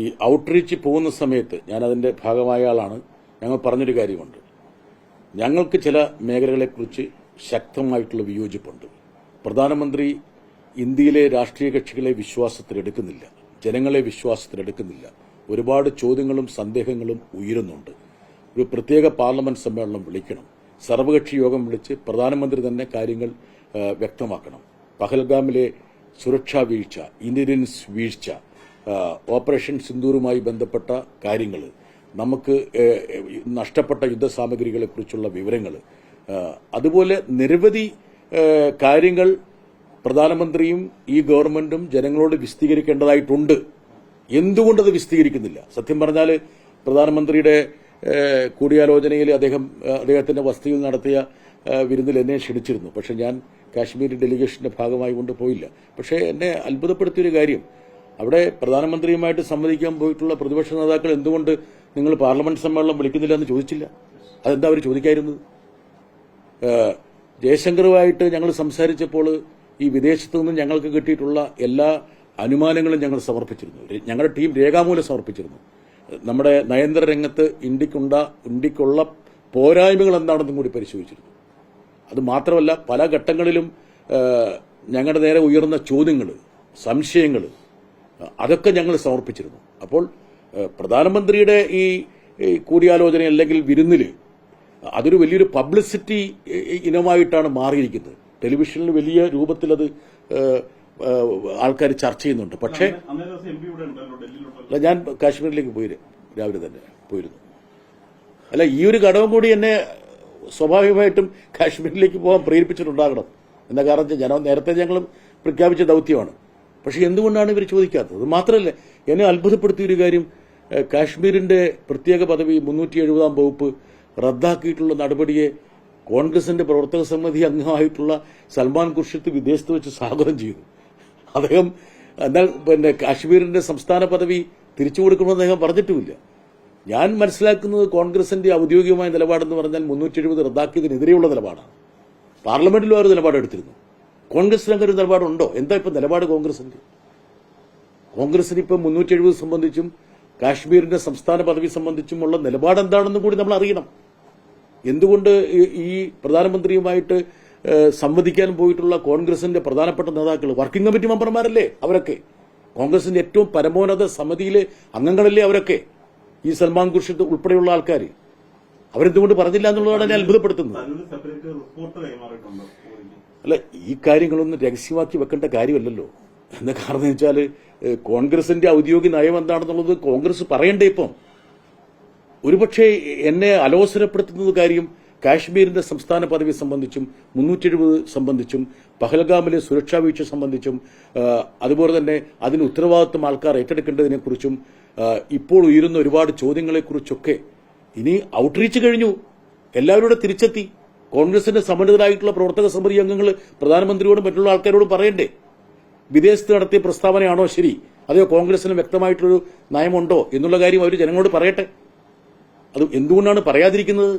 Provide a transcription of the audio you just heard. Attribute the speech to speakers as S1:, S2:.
S1: ഈ ഔട്ട്റീച്ച് പോകുന്ന സമയത്ത് ഞാൻ അതിന്റെ ഭാഗമായ ആളാണ്. ഞങ്ങൾ പറഞ്ഞൊരു കാര്യമുണ്ട്. ഞങ്ങൾക്ക് ചില മേഖലകളെക്കുറിച്ച് ശക്തമായിട്ടുള്ള വിയോജിപ്പുണ്ട്. പ്രധാനമന്ത്രി ഇന്ത്യയിലെ രാഷ്ട്രീയ കക്ഷികളെ വിശ്വാസത്തിലെടുക്കുന്നില്ല. ജനങ്ങളെ വിശ്വാസത്തിലെടുക്കുന്നില്ല. ഒരുപാട് ചോദ്യങ്ങളും സന്ദേഹങ്ങളും ഉയരുന്നുണ്ട്. ഒരു പ്രത്യേക പാർലമെന്റ് സമ്മേളനം വിളിക്കണം. സർവകക്ഷി യോഗം വിളിച്ച് പ്രധാനമന്ത്രി തന്നെ കാര്യങ്ങൾ വ്യക്തമാക്കണം. പഹൽഗാമിലെ സുരക്ഷാ വീഴ്ച ഇന്റലിജൻസ് വീഴ്ച ഓപ്പറേഷൻ സിന്ദൂറുമായി ബന്ധപ്പെട്ട കാര്യങ്ങൾ നമുക്ക് നഷ്ടപ്പെട്ട യുദ്ധസാമഗ്രികളെക്കുറിച്ചുള്ള വിവരങ്ങൾ അതുപോലെ നിരവധി കാര്യങ്ങൾ പ്രധാനമന്ത്രിയും ഈ ഗവൺമെന്റും ജനങ്ങളോട് വിശദീകരിക്കേണ്ടതായിട്ടുണ്ട്. എന്തുകൊണ്ടത് വിശദീകരിക്കുന്നില്ല? സത്യം പറഞ്ഞാൽ പ്രധാനമന്ത്രിയുടെ കൂടിയാലോചനയിൽ അദ്ദേഹം അദ്ദേഹത്തിന്റെ വസതിയിൽ നടത്തിയ വിരുന്നിൽ എന്നെ ക്ഷണിച്ചിരുന്നു. പക്ഷെ ഞാൻ കാശ്മീർ ഡെലിഗേഷന്റെ ഭാഗമായി കൊണ്ട് പോയില്ല. പക്ഷേ എന്നെ അത്ഭുതപ്പെടുത്തിയൊരു കാര്യം. അവിടെ പ്രധാനമന്ത്രിയുമായിട്ട് സംവദിക്കാൻ പോയിട്ടുള്ള പ്രതിപക്ഷ നേതാക്കൾ എന്തുകൊണ്ട് നിങ്ങൾ പാർലമെന്റ് സമ്മേളനം വിളിക്കുന്നില്ല എന്ന് ചോദിച്ചില്ല? അതെന്താ അവർ ചോദിക്കായിരുന്നത്? ജയശങ്കറുമായിട്ട് ഞങ്ങൾ സംസാരിച്ചപ്പോൾ ഈ വിദേശത്തു നിന്നും ഞങ്ങൾക്ക് കിട്ടിയിട്ടുള്ള എല്ലാ അനുമാനങ്ങളും ഞങ്ങൾ സമർപ്പിച്ചിരുന്നു. ഞങ്ങളുടെ ടീം രേഖാമൂലം സമർപ്പിച്ചിരുന്നു. നമ്മുടെ നയന്ത്ര രംഗത്ത് ഇന്ത്യക്കുണ്ട ഇന്ത്യക്കുള്ള പോരായ്മകൾ എന്താണെന്നും കൂടി പരിശോധിച്ചിരുന്നു. അത് മാത്രമല്ല പല ഘട്ടങ്ങളിലും ഞങ്ങളുടെ നേരെ ഉയർന്ന ചോദ്യങ്ങൾ സംശയങ്ങൾ അതൊക്കെ ഞങ്ങൾ സമർപ്പിച്ചിരുന്നു. അപ്പോൾ പ്രധാനമന്ത്രിയുടെ ഈ കൂടിയാലോചന അല്ലെങ്കിൽ വിരുന്നിൽ അതൊരു വലിയൊരു പബ്ലിസിറ്റി ഇനമായിട്ടാണ് മാറിയിരിക്കുന്നത്. ടെലിവിഷനിൽ വലിയ രൂപത്തിൽ അത് ആൾക്കാർ ചർച്ച ചെയ്യുന്നുണ്ട്. പക്ഷേ അല്ല ഞാൻ കാശ്മീരിലേക്ക് പോയി രാവിലെ തന്നെ പോയിരുന്നു. അല്ല ഈ ഒരു ഘടകം കൂടി എന്നെ സ്വാഭാവികമായിട്ടും കാശ്മീരിലേക്ക് പോകാൻ പ്രേരിപ്പിച്ചിട്ടുണ്ടാകണം. എന്ന കാരണം ഞാൻ നേരത്തെ ഞങ്ങളും പ്രഖ്യാപിച്ച ദൗത്യമാണ്. പക്ഷെ എന്തുകൊണ്ടാണ് ഇവർ ചോദിക്കാത്തത്? മാത്രമല്ല എന്നെ അത്ഭുതപ്പെടുത്തിയൊരു കാര്യം കാശ്മീരിന്റെ പ്രത്യേക പദവി മുന്നൂറ്റി എഴുപതാം വകുപ്പ് റദ്ദാക്കിയിട്ടുള്ള നടപടിയെ കോൺഗ്രസിന്റെ പ്രവർത്തക സമിതി അംഗമായിട്ടുള്ള സൽമാൻ ഖുർഷിത്ത് വിദേശത്ത് വെച്ച് സ്വാഗതം ചെയ്തു. അദ്ദേഹം എന്നാൽ പിന്നെ കാശ്മീരിന്റെ സംസ്ഥാന പദവി തിരിച്ചു കൊടുക്കണമെന്ന് അദ്ദേഹം പറഞ്ഞിട്ടുമില്ല. ഞാൻ മനസ്സിലാക്കുന്നത് കോൺഗ്രസിന്റെ ഔദ്യോഗികമായ നിലപാടെന്ന് പറഞ്ഞാൽ മുന്നൂറ്റി എഴുപത് റദ്ദാക്കിയതിനെതിരെയുള്ള നിലപാടാണ്. പാർലമെന്റിലും ആ ഒരു നിലപാടെടുത്തിരുന്നു. കോൺഗ്രസിന് അങ്ങനെ ഒരു നിലപാടുണ്ടോ? എന്താ ഇപ്പൊ നിലപാട് കോൺഗ്രസിന്റെ കോൺഗ്രസിന് ഇപ്പൊ മുന്നൂറ്റി എഴുപത് സംബന്ധിച്ചും കാശ്മീരിന്റെ സംസ്ഥാന പദവി സംബന്ധിച്ചുമുള്ള നിലപാട് എന്താണെന്നും കൂടി നമ്മൾ അറിയണം. എന്തുകൊണ്ട് ഈ- പ്രധാനമന്ത്രിയുമായിട്ട് സംവദിക്കാൻ പോയിട്ടുള്ള കോൺഗ്രസിന്റെ പ്രധാനപ്പെട്ട നേതാക്കൾ വർക്കിംഗ് കമ്മിറ്റി മെമ്പർമാരല്ലേ അവരൊക്കെ? കോൺഗ്രസിന്റെ ഏറ്റവും പരമോന്നത സമിതിയിലെ അംഗങ്ങളല്ലേ അവരൊക്കെ? ഈ സൽമാൻ ഖുർഷിദ് ഉൾപ്പെടെയുള്ള ആൾക്കാർ അവരെന്തുകൊണ്ട് പറഞ്ഞില്ല എന്നുള്ളതാണ് എന്നെ അത്ഭുതപ്പെടുത്തുന്നത്. അല്ല ഈ കാര്യങ്ങളൊന്നും രഹസ്യമാക്കി വെക്കേണ്ട കാര്യമല്ലല്ലോ. എന്താ കാരണം വെച്ചാൽ കോൺഗ്രസിന്റെ ഔദ്യോഗിക നയം എന്താണെന്നുള്ളത് കോൺഗ്രസ് പറയണ്ടേ ഇപ്പം. ഒരുപക്ഷെ എന്നെ അലോസരപ്പെടുത്തുന്നത് കാര്യം കാശ്മീരിന്റെ സംസ്ഥാന പദവി സംബന്ധിച്ചും മുന്നൂറ്റി എഴുപത് സംബന്ധിച്ചും പഹൽഗാമിലെ സുരക്ഷാ വീഴ്ച സംബന്ധിച്ചും അതുപോലെ തന്നെ അതിന് ഉത്തരവാദിത്വം ആൾക്കാർ ഏറ്റെടുക്കേണ്ടതിനെക്കുറിച്ചും ഇപ്പോൾ ഉയരുന്ന ഒരുപാട് ചോദ്യങ്ങളെക്കുറിച്ചൊക്കെ ഇനി ഔട്ട്റീച്ച് കഴിഞ്ഞു. എല്ലാവരും കൂടെ തിരിച്ചെത്തി. കോൺഗ്രസിന്റെ സമന്വിതരായിട്ടുള്ള പ്രവർത്തക സമിതി അംഗങ്ങൾ പ്രധാനമന്ത്രിയോടും മറ്റുള്ള ആൾക്കാരോടും പറയണ്ടേ? വിദേശത്ത് നടത്തിയ പ്രസ്താവനയാണോ ശരി? അതെയോ കോൺഗ്രസിന് വ്യക്തമായിട്ടൊരു നയമുണ്ടോ എന്നുള്ള കാര്യം അവർ ജനങ്ങളോട് പറയട്ടെ? അത് എന്തുകൊണ്ടാണ് പറയാതിരിക്കുന്നത്?